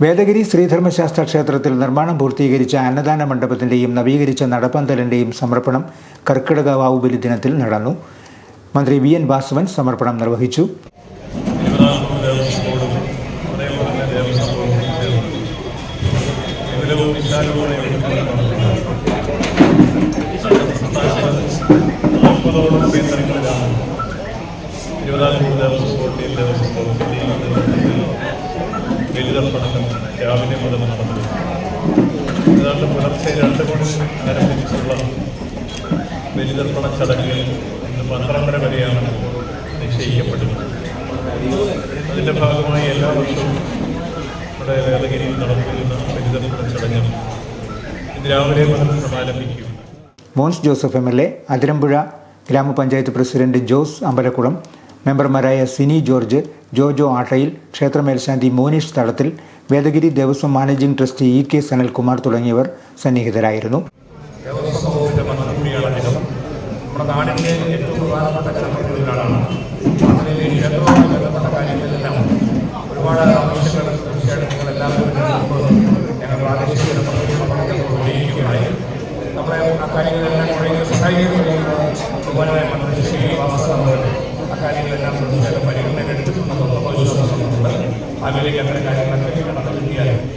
വേദഗിരി ശ്രീധർമ്മശാസ്ത്ര ക്ഷേത്രത്തിൽ നിർമ്മാണം പൂർത്തീകരിച്ച അന്നദാന മണ്ഡപത്തിന്റെയും നവീകരിച്ച നടപ്പന്തലിന്റെയും സമർപ്പണം കർക്കിടക വാവുബലി ദിനത്തിൽ നടന്നു. മന്ത്രി വി എൻ വാസവൻ സമർപ്പണം നിർവഹിച്ചു. ഇരുപതാം ദേവസ്വം ദേവസ്വം ദേവസ്വം ബോർഡിന്റെയും നേതൃത്വത്തിൽ ബലിതർപ്പണം രാവിലെ മുതൽ നടന്നത്. ഏതാണ്ട് പുലർച്ചെ രണ്ട് മണി ആരംഭിച്ചുള്ള ബലിതർപ്പണ ചടങ്ങുകൾ ഇന്ന് പന്ത്രണ്ടര വരെയാണ് നിശ്ചയിക്കപ്പെടുന്നത്. അതിന്റെ ഭാഗമായി എല്ലാ വർഷവും ഇവിടെ വേദഗിരിയിൽ നടത്തുന്ന ബലിതർപ്പണ ചടങ്ങ് ഇന്ന് രാവിലെ മുതൽ സമാരംഭിക്കും. Mons Joseph M L A Athirampuzha ഗ്രാമപഞ്ചായത്ത് പ്രസിഡന്റ് ജോസ് അമ്പലക്കുളം മെമ്പർമാരായ സിനി ജോർജ് ജോജോ ആട്ടയിൽ ക്ഷേത്ര മേൽശാന്തി Monish Thadathil Vedagiri Devaswom managing trustee E K Sanalkumar തുടങ്ങിയവർ സന്നിഹിതരായിരുന്നു. നമ്മുടെ നാടിന്റെ ഏറ്റവും ഒരുപാട് ആ ബഹുമാനമായ മന്ത്രി ശ്രീ വാസവൻ ആ കാര്യങ്ങളെല്ലാം തീർച്ചയായിട്ടും പരിഗണന എടുത്തിട്ടുണ്ടെന്നുള്ള വിശ്വാസമുണ്ട് അതിലേക്ക് അങ്ങനെ കാര്യങ്ങളൊക്കെ കടന്നു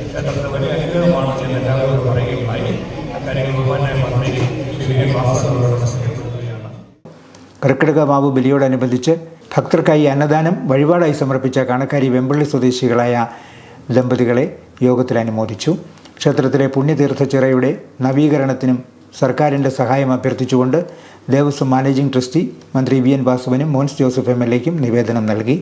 ക്ഷേത്രത്തിന് വലിയ അനുഗ്രഹമാണ് എന്ന് എല്ലാവരും പറയുകയുമായി അക്കാര്യങ്ങൾ ബഹുമാനായ മന്ത്രി ശ്രീ വി എൻ വാസവനോട് കർക്കിടക വാവ് ബലിയോടനുബന്ധിച്ച് ഭക്തർക്കായി അന്നദാനം വഴിപാടായി സമർപ്പിച്ച കണക്കാരി വെമ്പള്ളി സ്വദേശികളായ ദമ്പതികളെ യോഗത്തിൽ അനുമോദിച്ചു. ക്ഷേത്രത്തിലെ പുണ്യതീർത്ഥ ചിറയുടെ നവീകരണത്തിനും സർക്കാരിന്റെ സഹായം അഭ്യർത്ഥിച്ചുകൊണ്ട് ദേവസ്വം മാനേജിംഗ് ട്രസ്റ്റി മന്ത്രി വി എൻ വാസുവിനും മോൻസ് ജോസഫ് എം എൽ എക്കും നിവേദനം നൽകി.